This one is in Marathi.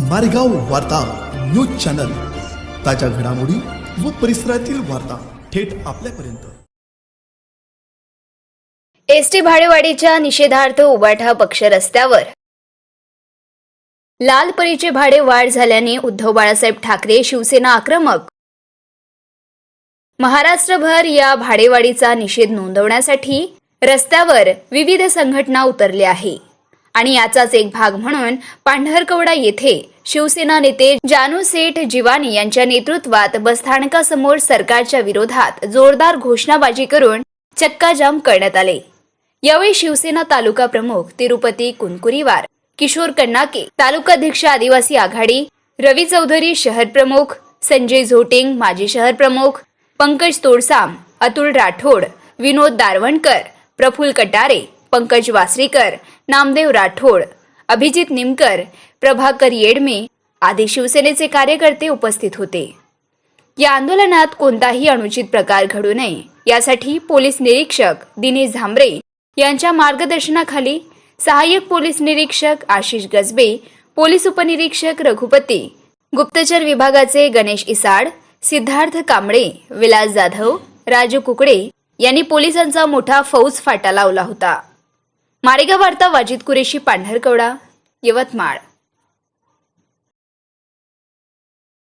मारेगाव वार्ता न्यूज चॅनल. ताज्या घडामोडी व परिसरातील वार्ता थेट आपल्यापर्यंत. एसटी भाडेवाढीच्या निषेधार्थ उबाठा पक्ष रस्त्यावर. लाल परीचे भाडे वाढ झाल्याने उद्धव बाळासाहेब ठाकरे शिवसेना आक्रमक. महाराष्ट्रभर या भाडेवाढीचा निषेध नोंदवण्यासाठी रस्त्यावर विविध संघटना उतरल्या आहे आणि याचाच एक भाग म्हणून पांढरकवडा येथे शिवसेना नेते जानू सेठ जिवानी यांच्या नेतृत्वात बसस्थानकासमोर सरकारच्या विरोधात जोरदार घोषणाबाजी करून चक्काजाम करण्यात आले. यावेळी शिवसेना तालुका प्रमुख तिरुपती कुनकुरीवार किशोर कन्नाके तालुकाध्यक्ष आदिवासी आघाडी रवी चौधरी शहर प्रमुख संजय झोटिंग माजी शहर प्रमुख पंकज तोडसाम अतुल राठोड विनोद दारवणकर प्रफुल कटारे पंकज वासरीकर नामदेव राठोड अभिजित निमकर प्रभाकर येडमे आदी शिवसेनेचे कार्यकर्ते उपस्थित होते. या आंदोलनात कोणताही अनुचित प्रकार घडू नये यासाठी पोलीस निरीक्षक दिनेश झांबरे यांच्या मार्गदर्शनाखाली सहाय्यक पोलीस निरीक्षक आशिष गजबे पोलीस उपनिरीक्षक रघुपती गुप्तचर विभागाचे गणेश इसाड सिद्धार्थ कांबळे विलास जाधव राजू कुकडे यांनी पोलिसांचा मोठा फौज फाटा लावला होता. मारेगाव वार्ता वाजिद कुरेशी पांढरकवडा यवतमाळ.